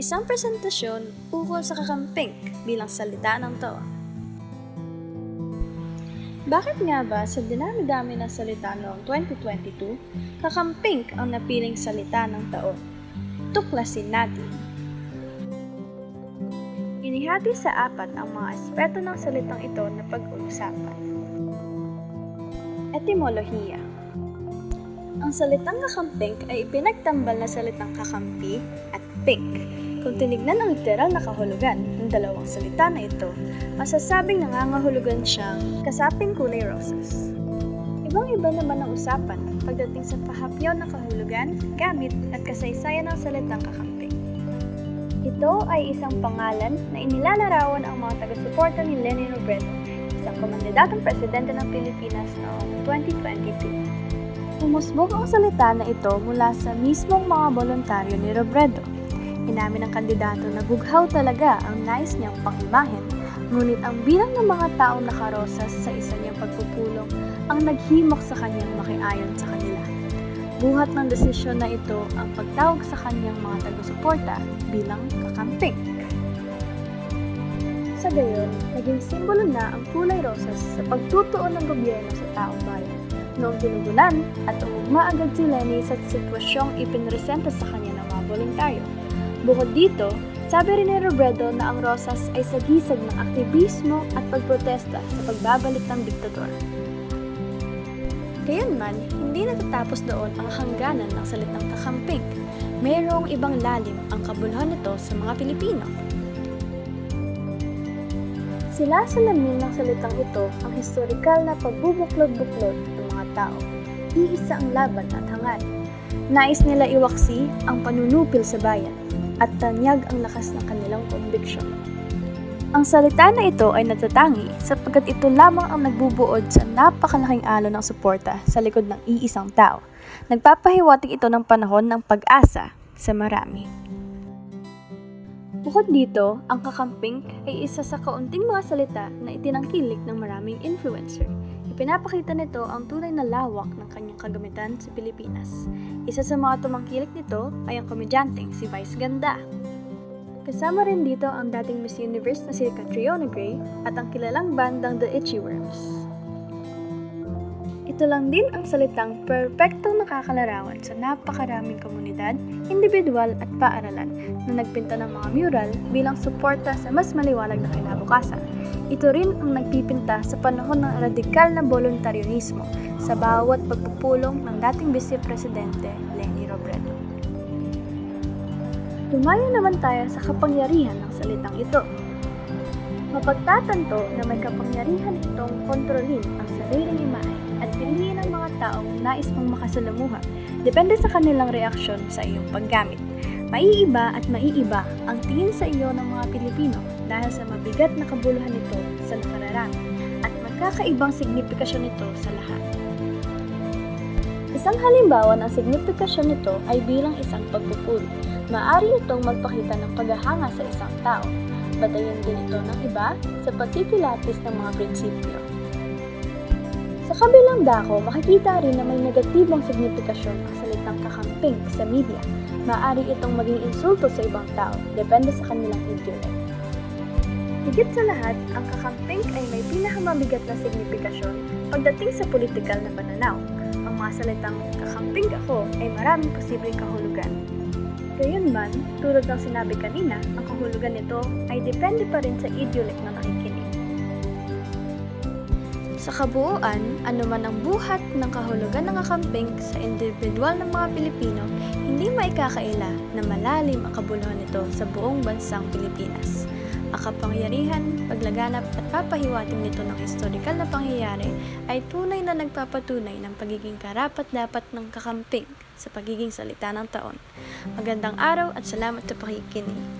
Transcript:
Isang presentasyon ukol sa kakamping bilang salita ng taon. Bakit nga ba sa dinami-dami ng salita noong 2022, kakamping ang napiling salita ng taon? Tuklasin natin. Inihati sa apat ang mga aspeto ng salitang ito na pag-uusapan. Etimolohiya Ang salitang kakamping ay ipinagtambal na salitang kakampi at pink. Kung tinignan ang literal na kahulugan ng dalawang salita na ito, masasabing nangangahulugan siyang kasaping kulay roses. Ibang-iba naman ang usapan pagdating sa pahapyaw na kahulugan, gamit at kasaysayan ng salitang kakamping. Ito ay isang pangalan na inilalarawan ang mga taga-suporta ni Lenny Robredo, isang komandidatong presidente ng Pilipinas noong 2022. Umusbog ang salita na ito mula sa mismong mga voluntaryo ni Robredo. Inamin ng kandidato na bughaw talaga ang nais niyang pangimahin, ngunit ang bilang ng mga taong nakarosas sa isa niyang pagpupulong ang naghimok sa kanyang makiayon sa kanila. Buhat ng desisyon na ito ang pagtawag sa kanyang mga taga-suporta bilang kakamping. Sa gayon, naging simbolo na ang kulay rosas sa pagtutuon ng gobyerno sa taong bayan. Noong tinugunan at umugma agad si Lenny sa sitwasyong ipinresenta sa kanya ng mga voluntaryo. Bukod dito, sabi rin ni Robredo na ang rosas ay sagisag ng aktivismo at pagprotesta sa pagbabalik ng diktator. Gayunman, hindi natatapos doon ang hangganan ng salitang kakamping. Mayroong ibang lalim ang kabuluhan nito sa mga Pilipino. Sila salamin ng salitang ito ang historikal na pagbubuklod-buklod ng mga tao. Iisa ang laban at hangat. Nais nila iwaksi ang panunupil sa bayan at tanyag ang lakas ng kanilang konbiksyon. Ang salita na ito ay natatangi sapagkat ito lamang ang nagbubuod sa napakalaking alon ng suporta sa likod ng iisang tao. Nagpapahiwatig ito ng panahon ng pag-asa sa marami. Bukod dito, ang kakamping ay isa sa kaunting mga salita na itinangkilik ng maraming influencer. Ipinapakita nito ang tunay na lawak ng kanyang kagamitan sa Pilipinas. Isa sa mga tumangkilik nito ay ang komedyanteng si Vice Ganda. Kasama rin dito ang dating Miss Universe na si Catriona Gray at ang kilalang bandang The Itchy Worms. Ito lang din ang salitang perpektong nakakalarawan sa napakaraming komunidad, individual at paaralan na nagpinta ng mga mural bilang suporta sa mas maliwanag na kinabukasan. Ito rin ang nagpipinta sa panahon ng radikal na voluntaryonismo sa bawat pagpupulong ng dating Vice Presidente Leni Robredo. Tumayo naman tayo sa kapangyarihan ng salitang ito. Mapagtatanto na may kapangyarihan itong kontrolin ang sariling imahe piliin ang mga taong nais mong makasalamuha depende sa kanilang reaksyon sa iyong paggamit. Maiiba at maiiba ang tingin sa iyo ng mga Pilipino dahil sa mabigat na kabuluhan nito sa nakararami at magkakaibang signifikasyon nito sa lahat. Isang halimbawa ng signifikasyon nito ay bilang isang pagpupuri. Maaari itong magpakita ng paghahanga sa isang tao. Batayan din ito ng iba sa pagtitilatis ng mga prinsipyo. Sa kabilang dako, makikita rin na may negatibong signifikasyon ang salitang kakamping sa media. Maaari itong maging insulto sa ibang tao, depende sa kanilang intellect. Higit sa lahat, ang kakamping ay may pinakamabigat na signifikasyon pagdating sa politikal na pananaw. Ang mga salitang kakamping ako ay maraming posibleng kahulugan. Gayunman, tulad ng sinabi kanina, ang kahulugan nito ay depende pa rin sa idiolek na nakikinig. Sa kabuuan, anuman ang buhat ng kahulugan ng kakamping sa individual ng mga Pilipino, hindi maikakaila na malalim ang kabuluhan nito sa buong bansang Pilipinas. Ang kapangyarihan, paglaganap at papahiwating nito ng historikal na pangyayari ay tunay na nagpapatunay ng pagiging karapat-dapat ng kakamping sa pagiging salita ng taon. Magandang araw at salamat sa pakikinig.